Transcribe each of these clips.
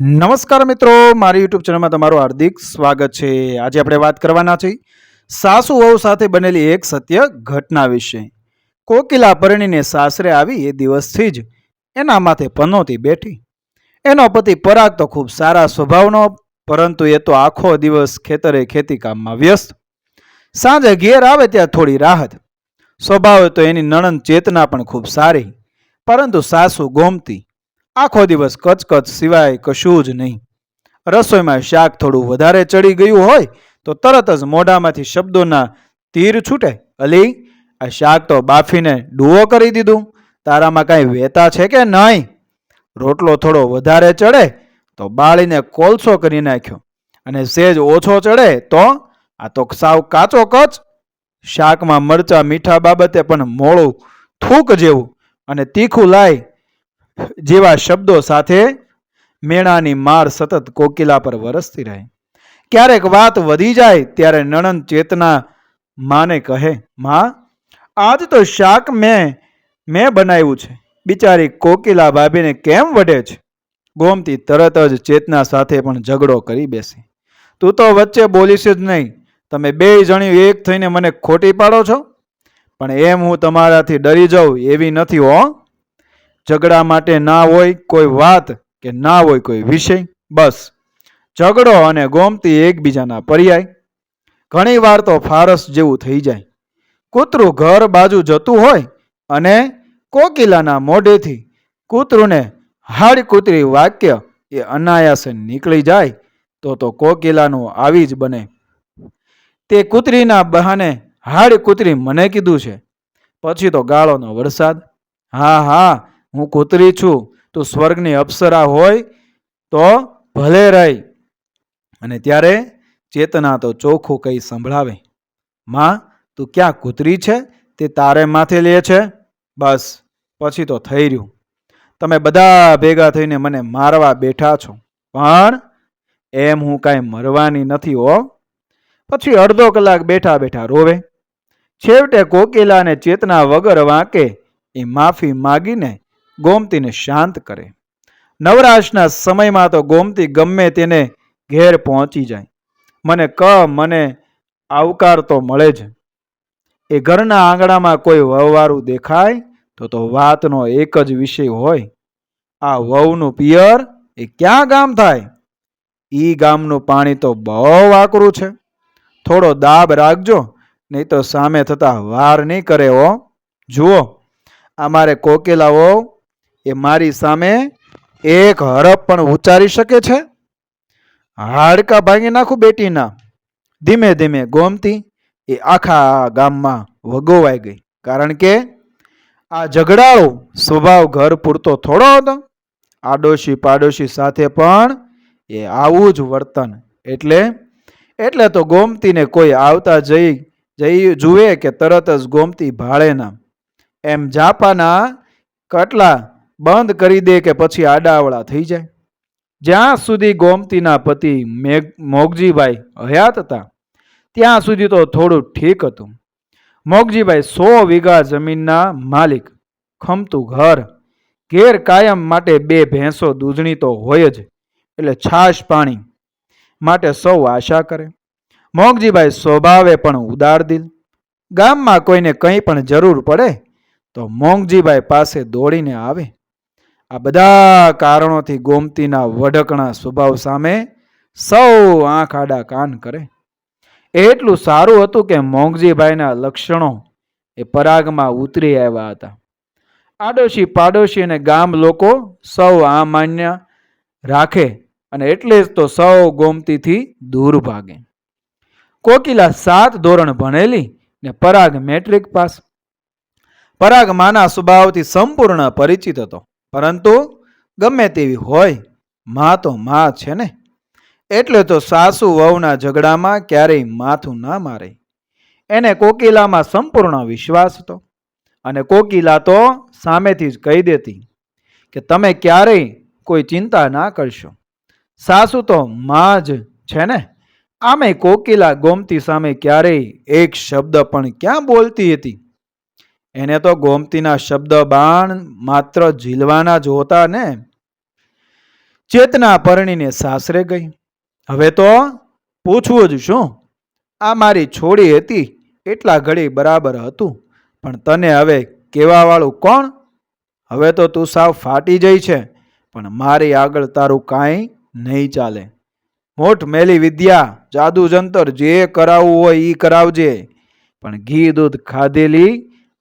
નમસ્કાર મિત્રો, મારી યુટ્યુબ ચેનલમાં તમારું હાર્દિક સ્વાગત છે. આજે આપણે વાત કરવાના છે સાસુ વહુ સાથે બનેલી એક સત્ય ઘટના વિશે. કોકિલા પરણીને સાસરે આવી એ દિવસથી જ એના માથે પનોતી બેઠી. એનો પતિ પરાગ તો ખૂબ સારા સ્વભાવનો, પરંતુ એ તો આખો દિવસ ખેતરે ખેતી કામમાં વ્યસ્ત. સાંજે ઘેર આવે ત્યાં થોડી રાહત. સ્વભાવે તો એની નણંદ ચેતના પણ ખૂબ સારી, પરંતુ સાસુ ગોમતી. આખો દિવસ કચકચ સિવાય કશું જ નહીં. રસોઈમાં શાક થોડું વધારે ચડી ગયું હોય તો તરત જ મોઢામાંથી શબ્દોના તીર છૂટે. અલી, આ શાક તો બાફીને ડૂવો કરી દીધું. તારામાં કાંઈ વેતા છે કે નહીં? રોટલો થોડો વધારે ચડે તો બાળીને કોલસો કરી નાખ્યો. અને સેજ ઓછો ચડે તો, આ તો સાવ કાચો કચ. શાકમાં મરચા મીઠા બાબતે પણ મોળું થૂક જેવું અને તીખું લાય જેવા શબ્દો સાથે મેણાની માર સતત કોકિલા પર વરસતી રહે. ક્યારેક વાત વધી જાય ત્યારે નણંદ ચેતના માને કહે, માં, આજ તો શાક મેં મેં બનાવ્યું છે. બિચારી કોકિલા ભાભીને કેમ વઢે છે? ગોમતી તરત જ ચેતના સાથે પણ ઝઘડો કરી બેસી. તું તો વચ્ચે બોલીશ જ નહીં. તમે બે જણી એક થઈને મને ખોટી પાડો છો? પણ એમ હું તમારાથી ડરી જાઉં એવી નથી, હો. ઝઘડા માટે ના હોય કોઈ વાત કે ના હોય કોઈ વિષય, બસ. ઝઘડો અને ગોમતી એકબીજાના પર્યાય. ઘણી વાર તો ફારસ જેવું થઈ જાય. કૂતરું ઘર બાજુ જતું હોય અને કોકિલાના મોઢેથી કૂતરુંને હાડ કૂતરી વાક્ય એ અનાયાસે નીકળી જાય, તો તો કોકિલાનું આવી જ બને. તે કૂતરીના બહાને હાડ કૂતરી મને કીધું છે. પછી તો ગાળોનો વરસાદ. હા હા હું કૂતરી છું, તું સ્વર્ગની અપ્સરા હોય તો ભલે રહી. અને ત્યારે ચેતના તો ચોખ્ખું કંઈ સંભળાવે. માં, તું ક્યાં કૂતરી છે? તે તારે માથે લે છે? બસ, પછી તો થઈ રહ્યું. તમે બધા ભેગા થઈને મને મારવા બેઠા છો. પણ એમ હું કાંઈ મરવાની નથી હો. પછી અડધો કલાક બેઠા બેઠા રોવે. છેવટે કોકિલાને ચેતના વગર વાંકે. એ માફી માગીને ગોમતીને શાંત કરે. નવરાશના સમયમાં તો ગોમતી ગમે તેને ઘેર પહોંચી જાય. મને ક, મને આવકાર તો મળે જ. એ ઘરના આંગણામાં કોઈ વહવારું દેખાય તો તો વાતનો એક જ વિષય હોય. આ વહુનું પિયર એ ક્યાં ગામ થાય? ઈ ગામનું પાણી તો બહુ આકરું છે. થોડો દાબ રાખજો, નહીં તો સામે થતા વાર નહીં કરે ઓ જુઓ, અમારે કોકેલાઓ એ મારી સામે એક હરફ પણ ઉચ્ચારી શકે છે? હાડકા ભાંગી નાખું બેટીના. ધીમે ધીમે ગોમતી એ આખા ગામમાં વગોવાઈ ગઈ. કારણ કે આ ઝઘડાળો સ્વભાવ ઘર પૂરતો થોડો હતો. આડોશી પાડોશી સાથે પણ એ આવું જ વર્તન. એટલે એટલે તો ગોમતીને કોઈ આવતા જઈ જઈ જુએ કે તરત જ ગોમતી ભાળે ના એમ જાપાના કટલા બંધ કરી દે કે પછી આડાવડા થઈ જાય? જ્યાં સુધી ગોમતીના પતિ મેઘ, મોગજીભાઈ હયાત હતા, ત્યાં સુધી તો થોડું ઠીક હતું. મોગજીભાઈ સો વીઘા જમીનના માલિક, ખમતું ઘર, ઘેર કાયમ માટે બે ભેંસો દૂધણી તો હોય જ, એટલે છાશ પાણી માટે સૌ આશા કરે. મોગજીભાઈ સ્વભાવે પણ ઉદાર દિલ ગામમાં કોઈને કંઈ પણ જરૂર પડે, તો મોંઘજીભાઈ પાસે દોડીને આવે. આ બધા કારણોથી ગોમતીના વઢકણા સ્વભાવ સામે સૌ આંખ આડા કાન કરે. એટલું સારું હતું કે મોંઘજીભાઈના લક્ષણો એ પરાગમાં ઉતરી આવ્યા હતા. આડોશી પાડોશી અને ગામ લોકો સૌ આ માન્ય રાખે અને એટલે જ તો સૌ ગોમતીથી દૂર ભાગે. કોકિલા સાત ધોરણ ભણેલી ને પરાગ મેટ્રિક પાસ. પરાગ માના સ્વભાવથી સંપૂર્ણ પરિચિત હતો. પરંતુ ગમે તેવી હોય, માં તો માં છે ને? એટલે તો સાસુ વહુના ઝઘડામાં ક્યારેય માથું ના મારે. એને કોકિલામાં સંપૂર્ણ વિશ્વાસ હતો. અને કોકિલા તો સામેથી જ કહી દેતી કે તમે ક્યારેય કોઈ ચિંતા ના કરશો. સાસુ તો માં જ છે ને? આમે કોકિલા ગોમતી સામે ક્યારેય એક શબ્દ પણ ક્યાં બોલતી હતી? એને તો ગોમતીના શબ્દ બાણ માત્ર ઝીલવાના જોતા ને ચેતના પરણીને સાસરે ગઈ. હવે તો પૂછવું જ શું? આ મારી છોડી હતી, એટલા ઘડી બરાબર હતું, પણ તને હવે કહેવાવાળું કોણ? હવે તો તું સાવ ફાટી જઈ છે, પણ મારી આગળ તારું કાંઈ નહીં ચાલે. મોઠ મેલી વિદ્યા જાદુ જંતર જે કરાવવું હોય એ કરાવજે, પણ ઘી દૂધ ખાધેલી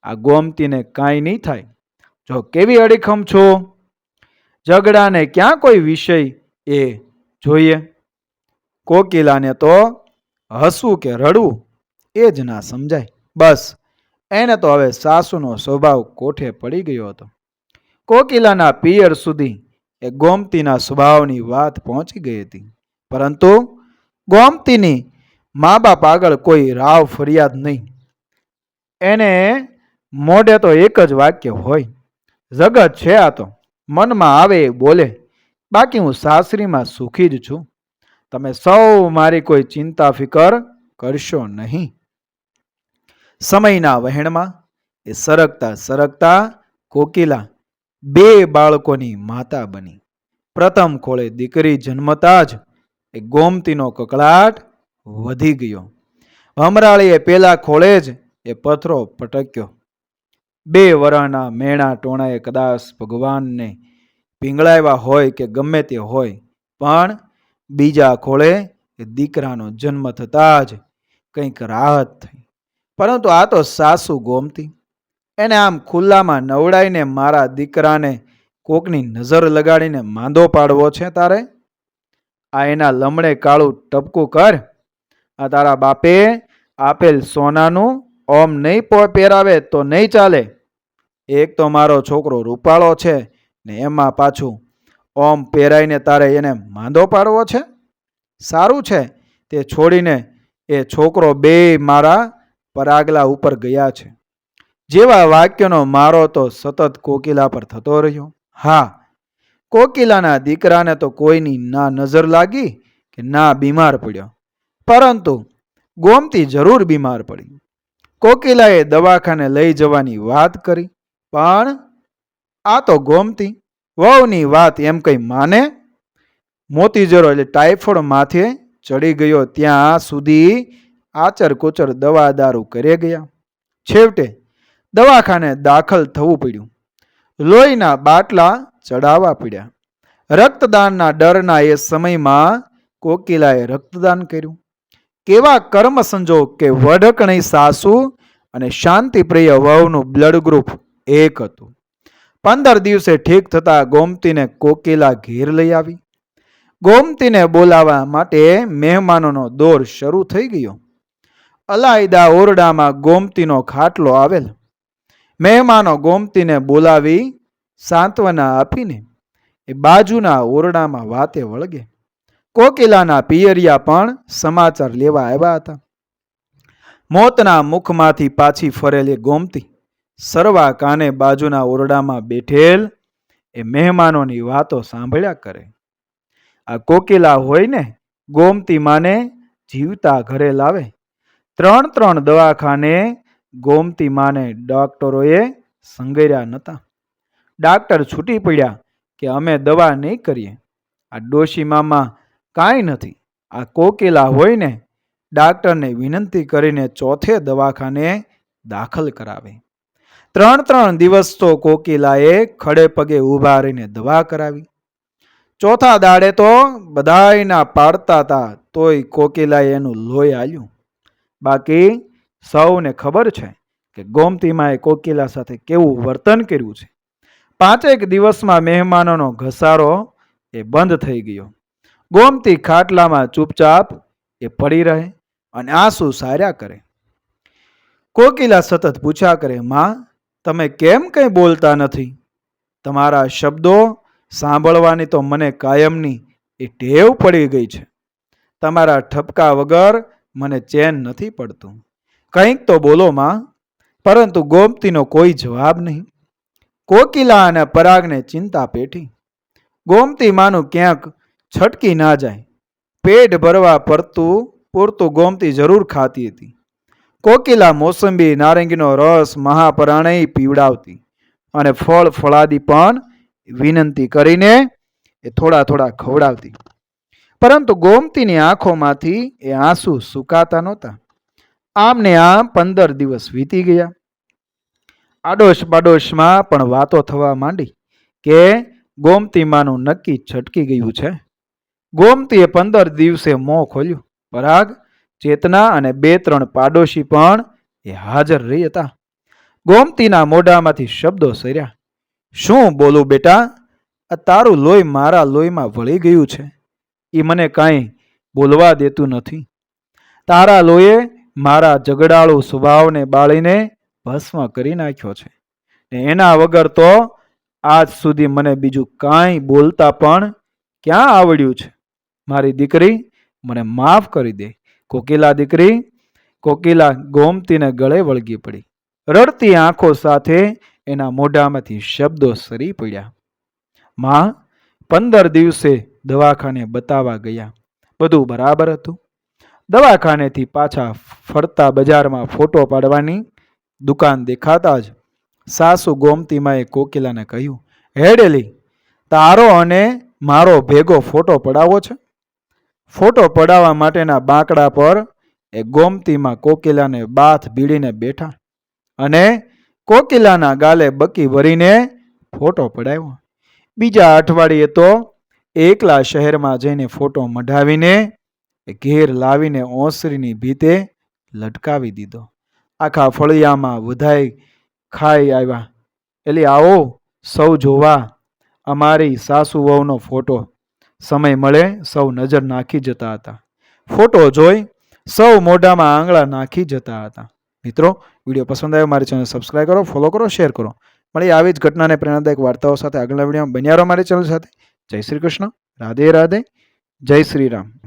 આ ગોમતીને કાંઈ નહીં થાય. જો કેવી અડીખમ છો? ઝઘડાને ક્યાં કોઈ વિષય એ જોઈએ? કોકિલાને તો હસવું કે રડવું એ જ ના સમજાય. બસ, એને તો હવે સાસુનો સ્વભાવ કોઠે પડી ગયો હતો. કોકિલાના પિયર સુધી એ ગોમતીના સ્વભાવની વાત પહોંચી ગઈ હતી. પરંતુ ગોમતીની મા બાપ આગળ કોઈ રાવ ફરિયાદ નહીં. એને મોઢે તો એક જ વાક્ય હોય. જગત છે આ તો. મનમાં આવે બોલે. બાકી હું સાસરીમાં સુખી જ છું. તમે સૌ મારી કોઈ ચિંતા ફિકર કરશો નહીં. સમયના વહેણમાં એ સરકતા સરકતા કોકિલા બે બાળકોની માતા બની. પ્રથમ ખોળે દીકરી જન્મતા જ એ ગોમતીનો કકળાટ વધી ગયો. ભમરાળીએ પેલા ખોળે જ એ પથરો પટક્યો. બે વરાના મેણા ટોણાએ કદાચ ભગવાનને પીંગળાવ્યા હોય કે ગમે તે હોય, પણ બીજા ખોળે દીકરાનો જન્મ થતાં જ કંઈક રાહત થઈ. પરંતુ આ તો સાસુ ગોમતી. એને આમ ખુલ્લામાં નવડાઈને મારા દીકરાને કોકની નજર લગાડીને માંદો પાડવો છે તારે? આ એના લમણે કાળું ટપકું કર. આ તારા બાપે આપેલ સોનાનું ઓમ નહીં પહેરાવે તો નહીં ચાલે. એક તો મારો છોકરો રૂપાળો છે ને એમાં પાછું ઓમ પહેરાઈને તારે એને માંદો પાડવો છે? સારું છે. તે છોડીને એ છોકરો બે મારા પરાગલા ઉપર ગયા છે. જેવા વાક્યનો મારો તો સતત કોકિલા પર થતો રહ્યો. હા, કોકિલાના દીકરાને તો કોઈની ના નજર લાગી કે ના બીમાર પડ્યો. પરંતુ ગોમતી જરૂર બીમાર પડી. કોકિલાએ દવાખાને લઈ જવાની વાત કરી. પણ આ તો ગોમતી. વહુની વાત એમ કંઈ માને? મોતીજરો એટલે ટાઈફોઈડ માથે ચડી ગયો ત્યાં સુધી આચર કોચર દવા દારૂ કરે ગયા. છેવટે દવાખાને દાખલ થવું પડ્યું. લોહીના બાટલા ચડાવવા પડ્યા. રક્તદાનના ડરના એ સમયમાં કોકિલાએ રક્તદાન કર્યું. કેવા કર્મ સંજોગ કે વઢકણી સાસુ અને શાંતિપ્રિય વહુનું બ્લડ ગ્રુપ એક હતું. પંદર દિવસે ઠીક થતા ગોમતીને કોકિલા ઘેર લઈ આવી. ગોમતીને બોલાવવા માટે મહેમાનોનો દોર શરૂ થઈ ગયો. અલાયદા ઓરડામાં ગોમતીનો ખાટલો આવેલ. મહેમાનો ગોમતીને બોલાવી સાંત્વના આપીને એ બાજુના ઓરડામાં વાતે વળગે. કોકિલાના પિયરિયા પણ સમાચાર લેવા આવ્યા હતા. મોતના મુખમાંથી પાછી ફરેલી ગોમતી સરવા કાને બાજુના ઓરડામાં બેઠેલ એ મહેમાનોની વાતો સાંભળ્યા કરે. આ કોકિલા હોય ને ગોમતી માને જીવતા ઘરે લાવે. ત્રણ ત્રણ દવાખાને ગોમતી માને ડોક્ટરોએ સંગર્યા નહોતા ડાક્ટર છૂટી પડ્યા કે અમે દવા નહીં કરીએ. આ ડોશીમામાં કાંઈ નથી. આ કોકિલા હોય ને ડાક્ટરને વિનંતી કરીને ચોથે દવાખાને દાખલ કરાવે. ત્રણ ત્રણ દિવસ તો કોકિલાએ ખડે પગે ઊભા રહીને દવા કરાવી. ચોથા દાડે તો બધાયના પાડતા હતા તોય કોકિલાએ એનું લોહી આલ્યું. બાકી સૌને ખબર છે કે ગોમતીમાએ કોકિલા સાથે કેવું વર્તન કર્યું છે. પાંચેક દિવસમાં મહેમાનોનો ઘસારો એ બંધ થઈ ગયો. ગોમતી ખાટલામાં ચૂપચાપ એ પડી રહે અને આંસુ સાર્યા કરે. કોકિલા સતત પૂછ્યા કરે, માં તમે કેમ કંઈ બોલતા નથી? તમારા શબ્દો સાંભળવાની તો મને કાયમની એ ટેવ પડી ગઈ છે. તમારા ઠપકા વગર મને ચેન નથી પડતું. કંઈક તો બોલો માં, પરંતુ ગોમતીનો કોઈ જવાબ નહીં. કોકિલા અને પરાગને ચિંતા પેઠી. ગોમતી માનું ક્યાંક છટકી ના જાય. પેટ ભરવા પડતું પૂરતું ગોમતી જરૂર ખાતી હતી. કોકિલા મોસંબી, નારંગીનો રસ મહાપરાણે પીવડાવતી અને ફળ ફળાદી પણ વિનંતી કરીને એ થોડા થોડા ખવડાવતી. પરંતુ ગોમતીની આંખોમાંથી એ આંસુ સુકાતા નહોતા. આમને આમ પંદર દિવસ વીતી ગયા. આડોશ પાડોશમાં પણ વાતો થવા માંડી કે ગોમતીમાંનું નક્કી છટકી ગયું છે. ગોમતીએ પંદર દિવસે મોં ખોલ્યું. પરાગ ચેતના અને બે ત્રણ પાડોશી પણ એ હાજર રહી હતા. ગોમતીના મોઢામાંથી શબ્દો સર્યા. શું બોલું બેટા? આ તારું લોહી મારા લોહીમાં વળી ગયું છે. એ મને કાંઈ બોલવા દેતું નથી. તારા લોહીએ મારા ઝઘડાળુ સ્વભાવને બાળીને ભસ્મ કરી નાખ્યો છે. ને એના વગર તો આજ સુધી મને બીજું કાંઈ બોલતા પણ ક્યાં આવડ્યું છે? મારી દીકરી મને માફ કરી દે. કોકિલા દીકરી, કોકિલા ગોમતીને ગળે વળગી પડી. રડતી આંખો સાથે એના મોઢામાંથી શબ્દો સરી પડ્યા. માં, પંદર દિવસે દવાખાને બતાવવા ગયા. બધું બરાબર હતું. દવાખાનેથી પાછા ફરતા બજારમાં ફોટો પાડવાની દુકાન દેખાતા જ સાસુ ગોમતીમાએ કોકિલાને કહ્યું, હેડેલી, તારો અને મારો ભેગો ફોટો પડાવો છે. ફોટો પડાવવા માટેના બાંકડા પર એ ગોમતીમાં કોકિલાને બાથ ભીડીને બેઠા અને કોકિલાના ગાલે બકી ભરીને ફોટો પડાવ્યો. બીજા અઠવાડિયે તો એકલા શહેરમાં જઈને ફોટો મઢાવીને ઘેર લાવીને ઓસરીની ભીતે લટકાવી દીધો. આખા ફળિયામાં વધાઈ ખાઈ આવ્યા. એટલે આવો, સૌ જોવા અમારી સાસુ વહુનો ફોટો સમય મળે સૌ નજર નાખી જતા હતા. ફોટો જોઈ સૌ મોઢામાં આંગળા નાખી જતા હતા. મિત્રો, વીડિયો પસંદ આવ્યો મારી ચેનલ સબસ્ક્રાઈબ કરો ફોલો કરો શેર કરો. મળી આવી જ ઘટનાને પ્રેરણાદાયક વાર્તાઓ સાથે આગળના વિડીયોમાં બન્યા રહો મારી ચેનલ સાથે. જય શ્રી કૃષ્ણ. રાધે રાધે. જય શ્રી રામ.